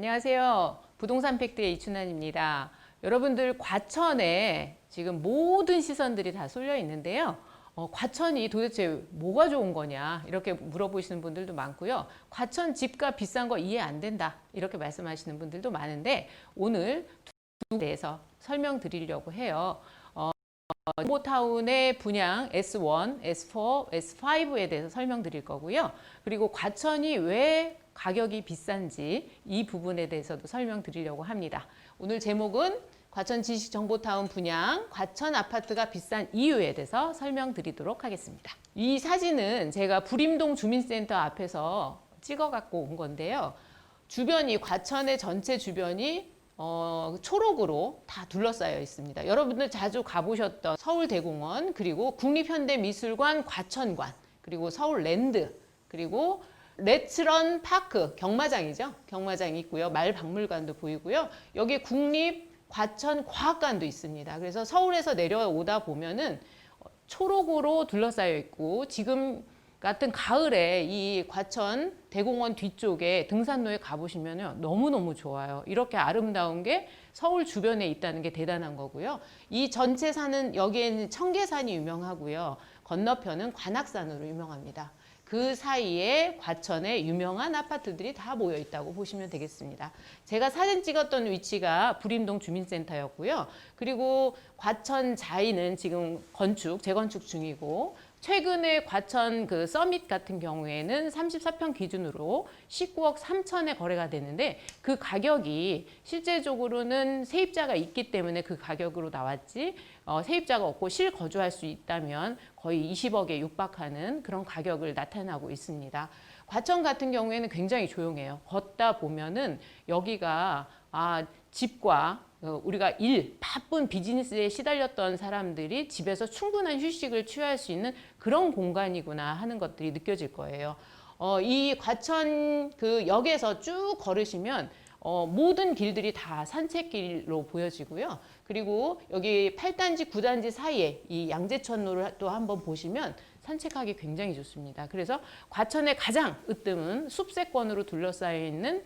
안녕하세요. 부동산 팩트의 이춘환입니다. 여러분들 과천에 지금 모든 시선들이 다 쏠려 있는데요. 어, 과천이 도대체 뭐가 좋은 거냐 이렇게 물어보시는 분들도 많고요. 과천 집값 비싼 거 이해 안 된다 이렇게 말씀하시는 분들도 많은데 오늘 두 대해서 설명드리려고 해요. 어, 모타운의 분양 S1, S4, S5에 대해서 설명드릴 거고요. 그리고 과천이 왜 가격이 비싼지 이 부분에 대해서도 설명드리려고 합니다. 오늘 제목은 과천 지식정보타운 분양, 과천 아파트가 비싼 이유에 대해서 설명드리도록 하겠습니다. 이 사진은 제가 부림동 주민센터 앞에서 찍어갖고 온 건데요. 주변이 과천의 전체 주변이 어, 초록으로 다 둘러싸여 있습니다. 여러분들 자주 가보셨던 서울대공원 그리고 국립현대미술관 과천관 그리고 서울랜드 그리고 레츠런 파크 경마장이죠. 경마장이 있고요. 말박물관도 보이고요. 여기 국립 과천 과학관도 있습니다. 그래서 서울에서 내려오다 보면은 초록으로 둘러싸여 있고 지금 같은 가을에 이 과천 대공원 뒤쪽에 등산로에 가보시면 너무너무 좋아요. 이렇게 아름다운 게 서울 주변에 있다는 게 대단한 거고요. 이 전체 산은 여기에는 청계산이 유명하고요. 건너편은 관악산으로 유명합니다. 그 사이에 과천에 유명한 아파트들이 다 모여 있다고 보시면 되겠습니다. 제가 사진 찍었던 위치가 부림동 주민센터였고요. 그리고 과천 자이는 지금 건축, 재건축 중이고 최근에 과천 그 서밋 같은 경우에는 34평 기준으로 19억 3천에 거래가 되는데 그 가격이 실제적으로는 세입자가 있기 때문에 그 가격으로 나왔지 어, 세입자가 없고 실거주할 수 있다면 거의 20억에 육박하는 그런 가격을 나타나고 있습니다. 과천 같은 경우에는 굉장히 조용해요. 걷다 보면은 여기가 아, 집과 어, 우리가 일, 바쁜 비즈니스에 시달렸던 사람들이 집에서 충분한 휴식을 취할 수 있는 그런 공간이구나 하는 것들이 느껴질 거예요. 어, 이 과천 그 역에서 쭉 걸으시면 어, 모든 길들이 다 산책길로 보여지고요. 그리고 여기 8단지, 9단지 사이에 이 양재천로를 또 한번 보시면 산책하기 굉장히 좋습니다. 그래서 과천의 가장 으뜸은 숲세권으로 둘러싸여 있는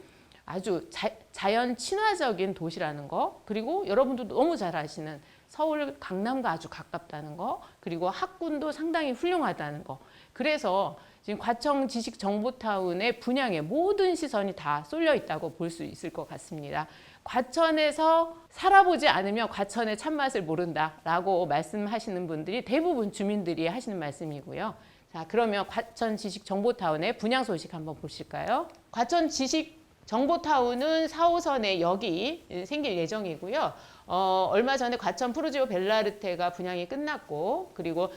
아주 자, 연 친화적인 도시라는 거 그리고 여러분도 너무 잘 아시는 서울 강남과 아주 가깝다는 거 그리고 학군도 상당히 훌륭하다는 거 그래서 지금 과청 지식 정보타운의 분양에 모든 시선이 다 쏠려 있다고 볼 수 있을 것 같습니다. 과천에서 살아보지 않으면 과천의 참맛을 모른다라고 말씀하시는 분들이 대부분 주민들이 하시는 말씀이고요. 자, 그러면 과천 지식 정보타운의 분양 소식 한번 보실까요? 과천 지식 정보타운은 4호선에 역이 생길 예정이고요. 어, 얼마 전에 과천 프루지오 벨라르테가 분양이 끝났고 그리고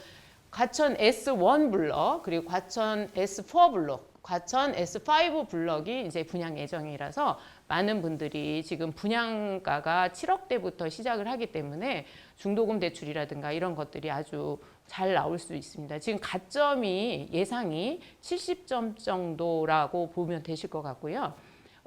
과천 S1 블럭 그리고 과천 S4 블럭 과천 S5 블럭이 이제 분양 예정이라서 많은 분들이 지금 분양가가 7억대부터 시작을 하기 때문에 중도금 대출이라든가 이런 것들이 아주 잘 나올 수 있습니다. 지금 가점이 예상이 70점 정도라고 보면 되실 것 같고요.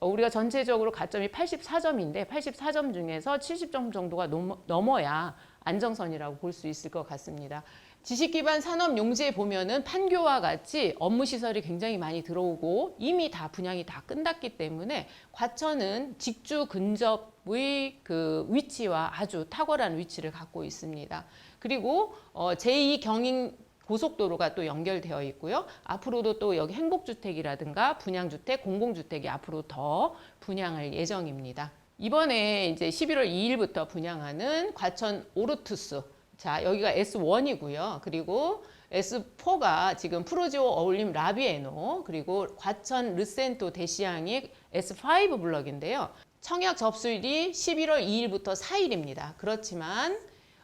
어, 우리가 전체적으로 가점이 84점인데 84점 중에서 70점 정도가 넘어야 안정선이라고 볼 수 있을 것 같습니다. 지식 기반 산업 용지에 보면은 판교와 같이 업무 시설이 굉장히 많이 들어오고 이미 다 분양이 다 끝났기 때문에 과천은 직주 근접의 그 위치와 아주 탁월한 위치를 갖고 있습니다. 그리고 어 제2 경인 고속도로가 또 연결되어 있고요. 앞으로도 또 여기 행복주택이라든가 분양주택, 공공주택이 앞으로 더 분양할 예정입니다. 이번에 이제 11월 2일부터 분양하는 과천 오르투스. 자, 여기가 S1이고요. 그리고 S4가 지금 프로지오 어울림 라비에노 그리고 과천 르센토 대시양이 S5 블럭인데요. 청약 접수일이 11월 2일부터 4일입니다. 그렇지만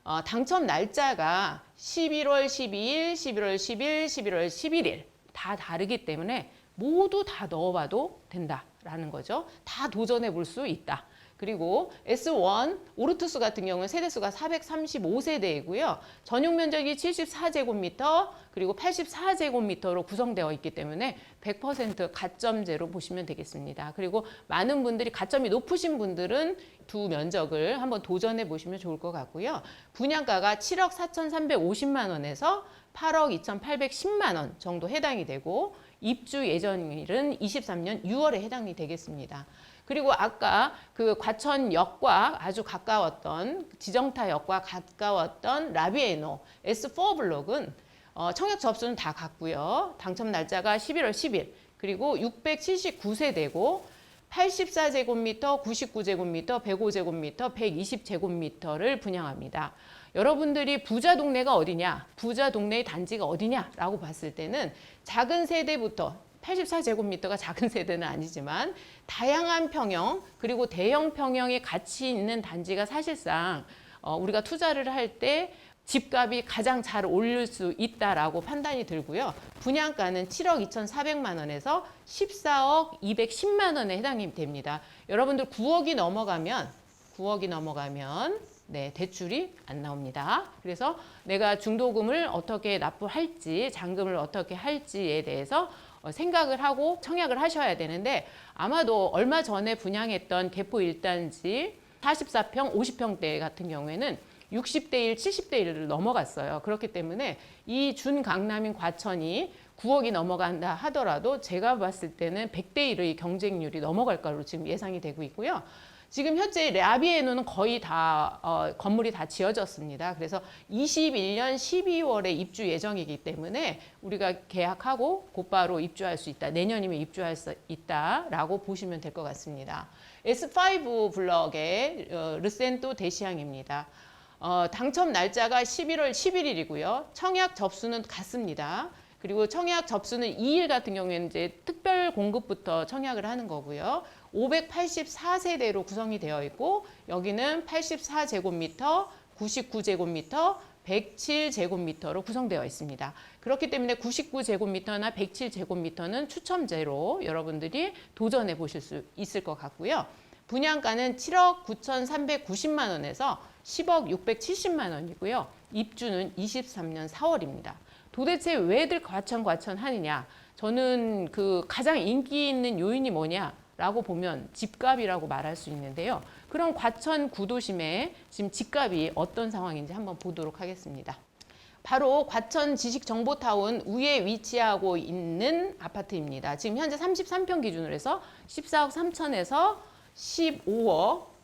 어, 당첨 날짜가 11월 12일, 11월 10일, 11월 11일 다 다르기 때문에 모두 다 넣어봐도 된다라는 거죠. 다 도전해 볼 수 있다. 그리고 S1 오르투스 같은 경우는 세대수가 435세대이고요. 전용 면적이 74제곱미터 그리고 84제곱미터로 구성되어 있기 때문에 100% 가점제로 보시면 되겠습니다. 그리고 많은 분들이 가점이 높으신 분들은 두 면적을 한번 도전해 보시면 좋을 것 같고요. 분양가가 7억 4,350만 원에서 8억 2,810만 원 정도 해당이 되고 입주 예정일은 23년 6월에 해당이 되겠습니다. 그리고 아까 그 과천역과 아주 가까웠던 지정타역과 가까웠던 라비에노 S4 블록은 어, 청약 접수는 다 갔고요. 당첨 날짜가 11월 10일 그리고 679세대고 84제곱미터, 99제곱미터, 105제곱미터, 120제곱미터를 분양합니다. 여러분들이 부자 동네가 어디냐, 부자 동네의 단지가 어디냐라고 봤을 때는 작은 세대부터 84제곱미터가 작은 세대는 아니지만 다양한 평형 그리고 대형 평형의 가치 있는 단지가 사실상 어, 우리가 투자를 할때 집값이 가장 잘 오를 수 있다라고 판단이 들고요. 분양가는 7억 2,400만 원에서 14억 210만 원에 해당이 됩니다. 여러분들 9억이 넘어가면 9억이 넘어가면 네, 대출이 안 나옵니다. 그래서 내가 중도금을 어떻게 납부할지, 잔금을 어떻게 할지에 대해서 어, 생각을 하고 청약을 하셔야 되는데 아마도 얼마 전에 분양했던 개포 1단지 44평, 50평대 같은 경우에는 60대 1, 70대 1을 넘어갔어요. 그렇기 때문에 이 준 강남인 과천이 9억이 넘어간다 하더라도 제가 봤을 때는 100대 1의 경쟁률이 넘어갈 거로 지금 예상이 되고 있고요. 지금 현재 라비에노는 거의 다 어, 건물이 다 지어졌습니다. 그래서 21년 12월에 입주 예정이기 때문에 우리가 계약하고 곧바로 입주할 수 있다. 내년이면 입주할 수 있다라고 보시면 될 것 같습니다. S5 블럭의 어, 르센토 대시항입니다. 어, 당첨 날짜가 11월 11일이고요. 청약 접수는 같습니다. 그리고 청약 접수는 2일 같은 경우에는 이제 특별 공급부터 청약을 하는 거고요. 584세대로 구성이 되어 있고 여기는 84제곱미터, 99제곱미터, 107제곱미터로 구성되어 있습니다. 그렇기 때문에 99제곱미터나 107제곱미터는 추첨제로 여러분들이 도전해 보실 수 있을 것 같고요. 분양가는 7억 9,390만 원에서 10억 670만 원이고요. 입주는 23년 4월입니다. 도대체 왜들 과천 과천 하느냐? 저는 그 가장 인기 있는 요인이 뭐냐 라고 보면 집값이라고 말할 수 있는데요. 그럼 과천 구도심에 지금 집값이 어떤 상황인지 한번 보도록 하겠습니다. 바로 과천 지식정보타운 위에 위치하고 있는 아파트입니다. 지금 현재 33평 기준으로 해서 14억 3천에서 15억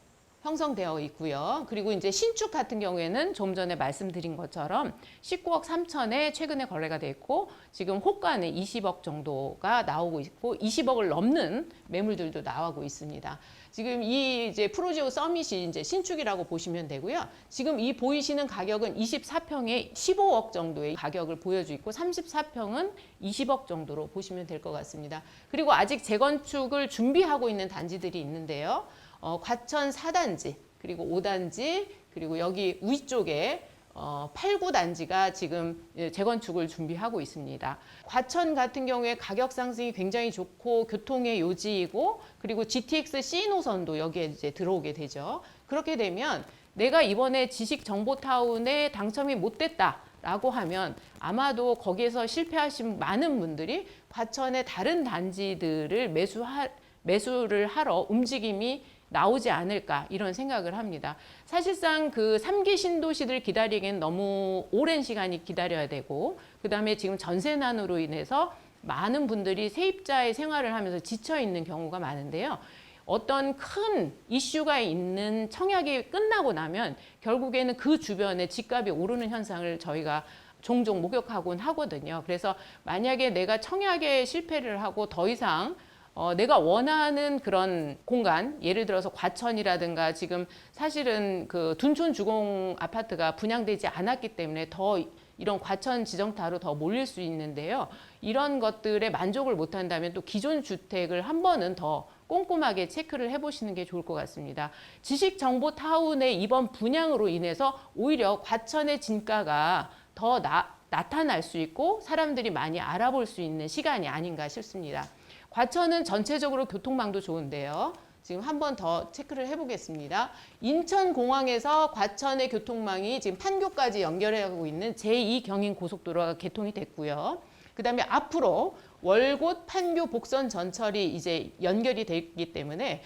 형성되어 있고요. 그리고 이제 신축 같은 경우에는 좀 전에 말씀드린 것처럼 19억 3천에 최근에 거래가 돼 있고 지금 호가는 20억 정도가 나오고 있고 20억을 넘는 매물들도 나오고 있습니다. 지금 이 이제 프로지오 서밋이 이제 신축이라고 보시면 되고요. 지금 이 보이시는 가격은 24평에 15억 정도의 가격을 보여주고 있고 34평은 20억 정도로 보시면 될 것 같습니다. 그리고 아직 재건축을 준비하고 있는 단지들이 있는데요. 어, 과천 4단지 그리고 5단지 그리고 여기 위쪽에 어, 8, 9단지가 지금 예, 재건축을 준비하고 있습니다. 과천 같은 경우에 가격 상승이 굉장히 좋고 교통의 요지이고 그리고 GTX C 노선도 여기에 이제 들어오게 되죠. 그렇게 되면 내가 이번에 지식정보타운에 당첨이 못 됐다 라고 하면 아마도 거기에서 실패하신 많은 분들이 과천의 다른 단지들을 매수하, 매수를 하러 움직임이 나오지 않을까 이런 생각을 합니다. 사실상 그 3기 신도시들 기다리기엔 너무 오랜 시간이 기다려야 되고 그다음에 지금 전세난으로 인해서 많은 분들이 세입자의 생활을 하면서 지쳐 있는 경우가 많은데요. 어떤 큰 이슈가 있는 청약이 끝나고 나면 결국에는 그 주변에 집값이 오르는 현상을 저희가 종종 목격하곤 하거든요. 그래서 만약에 내가 청약에 실패를 하고 더 이상 어, 내가 원하는 그런 공간, 예를 들어서 과천이라든가 지금 사실은 그 둔촌 주공 아파트가 분양되지 않았기 때문에 더 이런 과천 지정타로 더 몰릴 수 있는데요. 이런 것들에 만족을 못 한다면 또 기존 주택을 한 번은 더 꼼꼼하게 체크를 해보시는 게 좋을 것 같습니다. 지식정보타운의 이번 분양으로 인해서 오히려 과천의 진가가 더 나, 나타날 수 있고 사람들이 많이 알아볼 수 있는 시간이 아닌가 싶습니다. 과천은 전체적으로 교통망도 좋은데요. 지금 한 번 더 체크를 해보겠습니다. 인천공항에서 과천의 교통망이 지금 판교까지 연결하고 있는 제2 경인 고속도로가 개통이 됐고요. 그 다음에 앞으로 월곶 판교 복선 전철이 이제 연결이 되기 때문에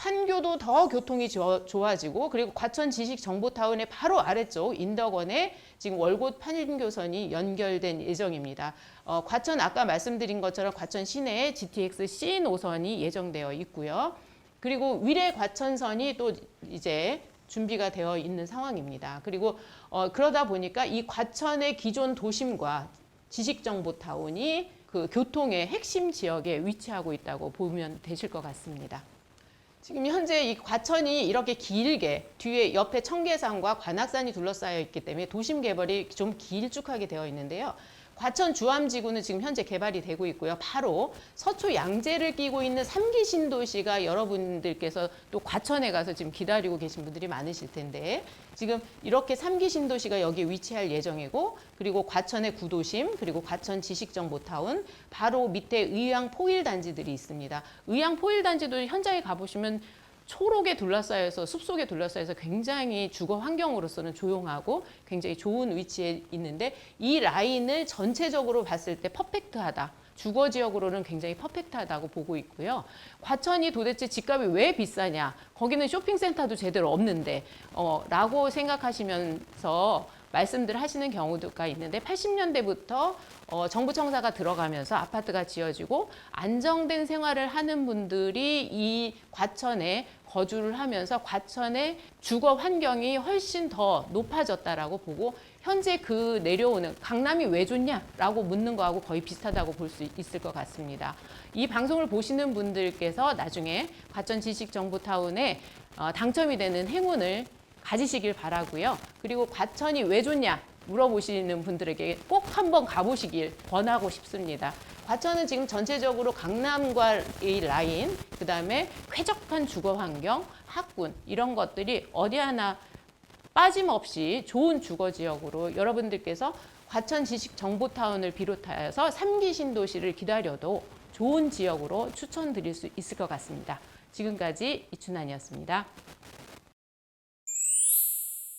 판교도 더 교통이 저- 좋아지고 그리고 과천 지식정보타운의 바로 아래쪽 인덕원에 지금 월곶 판교선이 연결된 예정입니다. 어, 과천 아까 말씀드린 것처럼 과천 시내에 GTX C 노선이 예정되어 있고요. 그리고 위례 과천선이 또 이제 준비가 되어 있는 상황입니다. 그리고 어, 그러다 보니까 이 과천의 기존 도심과 지식정보타운이 그 교통의 핵심 지역에 위치하고 있다고 보면 되실 것 같습니다. 지금 현재 이 과천이 이렇게 길게 뒤에 옆에 청계산과 관악산이 둘러싸여 있기 때문에 도심 개발이 좀 길쭉하게 되어 있는데요. 과천 주암지구는 지금 현재 개발이 되고 있고요. 바로 서초 양재를 끼고 있는 삼기 신도시가 여러분들께서 또 과천에 가서 지금 기다리고 계신 분들이 많으실 텐데 지금 이렇게 삼기 신도시가 여기 위치할 예정이고 그리고 과천의 구도심 그리고 과천 지식정보타운 바로 밑에 의양 포일 단지들이 있습니다. 의양 포일 단지도 현장에 가보시면 초록에 둘러싸여서 숲속에 둘러싸여서 굉장히 주거 환경으로서는 조용하고 굉장히 좋은 위치에 있는데 이 라인을 전체적으로 봤을 때 퍼펙트하다. 주거 지역으로는 굉장히 퍼펙트하다고 보고 있고요. 과천이 도대체 집값이 왜 비싸냐? 거기는 쇼핑센터도 제대로 없는데, 어, 라고 생각하시면서 말씀들 하시는 경우가 있는데 80년대부터 어, 정부 청사가 들어가면서 아파트가 지어지고 안정된 생활을 하는 분들이 이 과천에 거주를 하면서 과천의 주거 환경이 훨씬 더 높아졌다라고 보고 현재 그 내려오는 강남이 왜 좋냐라고 묻는 거하고 거의 비슷하다고 볼 수 있을 것 같습니다. 이 방송을 보시는 분들께서 나중에 과천 지식정보타운에 어, 당첨이 되는 행운을 가지시길 바라고요. 그리고 과천이 왜 좋냐 물어보시는 분들에게 꼭 한번 가보시길 권하고 싶습니다. 과천은 지금 전체적으로 강남과의 라인, 그 다음에 쾌적한 주거 환경, 학군 이런 것들이 어디 하나 빠짐없이 좋은 주거 지역으로 여러분들께서 과천 지식 정보타운을 비롯하여서 삼기 신도시를 기다려도 좋은 지역으로 추천드릴 수 있을 것 같습니다. 지금까지 이춘환이었습니다.